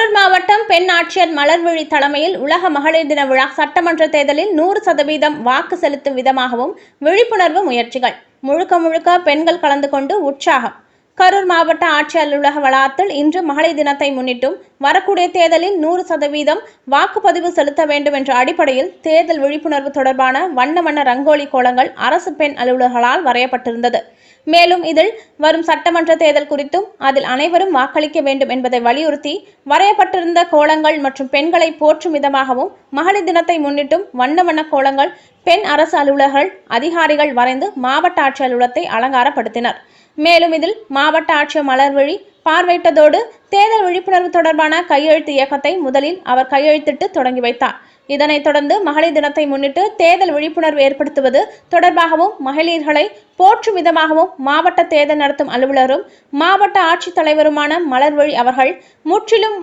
கரூர் மாவட்டம் பெண் ஆட்சியர் மலர்விழி தலைமையில் உலக மகளிர் தின விழா சட்டமன்ற தேர்தலில் நூறு சதவீதம் வாக்கு செலுத்தும் விதமாகவும் விழிப்புணர்வு முயற்சிகள். முழுக்க முழுக்க பெண்கள் கலந்து கொண்டு உற்சாகம். கரூர் மாவட்ட ஆட்சியர் அலுவலக வளாகத்தில் இன்று மகளிர் தினத்தை முன்னிட்டும் வரக்கூடிய தேர்தலில் நூறு சதவீதம் வாக்குப்பதிவு செலுத்த வேண்டும் என்ற அடிப்படையில் தேர்தல் விழிப்புணர்வு தொடர்பான வண்ண வண்ண ரங்கோலி கோலங்கள் அரசு பெண் அலுவலர்களால் வரையப்பட்டிருந்தது. மேலும் இதில் வரும் சட்டமன்ற தேர்தல் குறித்தும் அதில் அனைவரும் வாக்களிக்க வேண்டும் என்பதை வலியுறுத்தி வரையப்பட்டிருந்த கோலங்கள் மற்றும் பெண்களை போற்றும் விதமாகவும் மகளிர் தினத்தை முன்னிட்டும் வண்ண வண்ண கோலங்கள் பெண் அரசு அலுவலர்கள் அதிகாரிகள் வரைந்து மாவட்ட ஆட்சி அலுவலகத்தை அலங்காரப்படுத்தினர். மேலும் இதில் மாவட்ட ஆட்சியர் மலர்விழி பார்வையிட்டதோடு தேர்தல் விழிப்புணர்வு தொடர்பான கையெழுத்து இயக்கத்தை முதலில் அவர் கையெழுத்திட்டு தொடங்கி வைத்தார். இதனைத் தொடர்ந்து மகளிர் தினத்தை முன்னிட்டு தேர்தல் விழிப்புணர்வு ஏற்படுத்துவது தொடர்பாகவும் மகளிர்களை போற்றும் விதமாகவும் மாவட்ட தேர்தல் நடத்தும் அலுவலரும் மாவட்ட ஆட்சித்தலைவருமான மலர்வழி அவர்கள் முற்றிலும்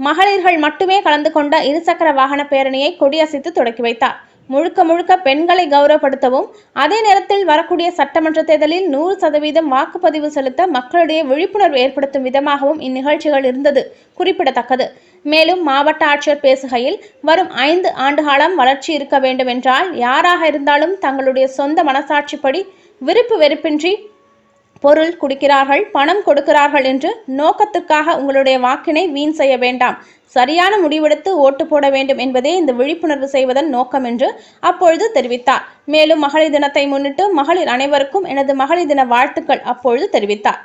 மகளிர்கள் மட்டுமே கலந்து கொண்ட இருசக்கர வாகன பேரணியை கொடியசைத்து தொடக்கி வைத்தார். முழுக்க முழுக்க பெண்களை கௌரவப்படுத்தவும் அதே நேரத்தில் வரக்கூடிய சட்டமன்ற தேர்தலில் நூறு சதவீதம் வாக்குப்பதிவு செலுத்த மக்களிடையே விழிப்புணர்வு ஏற்படுத்தும் விதமாகவும் இந்நிகழ்ச்சிகள் இருந்தது குறிப்பிடத்தக்கது. மேலும் மாவட்ட ஆட்சியர் பேசுகையில் வரும் ஐந்து ஆண்டு காலம் வளர்ச்சி இருக்க வேண்டும் என்றால் யாராக இருந்தாலும் தங்களுடைய சொந்த மனசாட்சிப்படி விருப்பு வெறுப்பின்றி பொருள் குடிக்கிறார்கள் பணம் கொடுக்கிறார்கள் என்று நோக்கத்திற்காக உங்களுடைய வாக்கினை வீண் செய்ய வேண்டாம். சரியான முடிவெடுத்து ஓட்டு போட வேண்டும் என்பதே இந்த விழிப்புணர்வு செய்வதன் நோக்கம் என்று அப்பொழுது தெரிவித்தார். மேலும் மகளிர் தினத்தை முன்னிட்டு மகளிர் அனைவருக்கும் எனது மகளிர் தின வாழ்த்துக்கள் அப்பொழுது தெரிவித்தார்.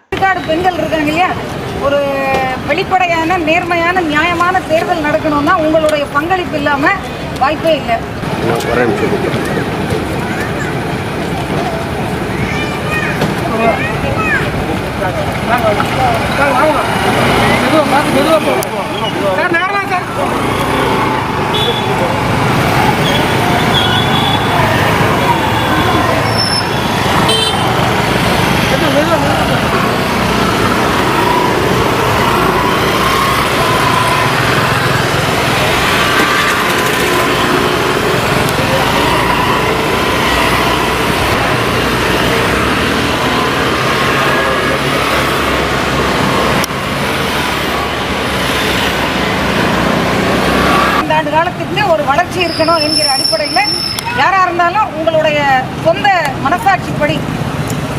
பெண்கள் இருக்காங்க இல்லையா? ஒரு வெளிப்படையான நேர்மையான நியாயமான தேர்தல் நடக்கணும்னா உங்களுடைய பங்களிப்பு இல்லாமல் வாய்ப்பே இல்லை. ஒரே ஒரு வளர்ச்சி இருக்கணும் என்கிற அடிப்படையில் யாராக இருந்தாலும் உங்களுடைய சொந்த மனசாட்சிப்படி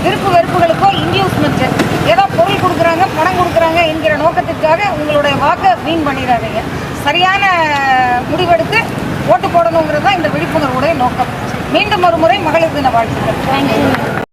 விருப்பு வெறுப்புகளுக்கோ இன்டியூஸ்மெண்ட் ஏதோ பொருள் கொடுக்குறாங்க பணம் கொடுக்குறாங்க என்கிற நோக்கத்திற்காக உங்களுடைய வாக்கை வீண் பண்ணிடாதீங்க. சரியான முடிவெடுத்து ஓட்டு போடணுங்கிறது தான் இந்த விழிப்புணர்வுடைய நோக்கம். மீண்டும் ஒரு முறை மகளிர் தின வாழ்த்துக்கள்.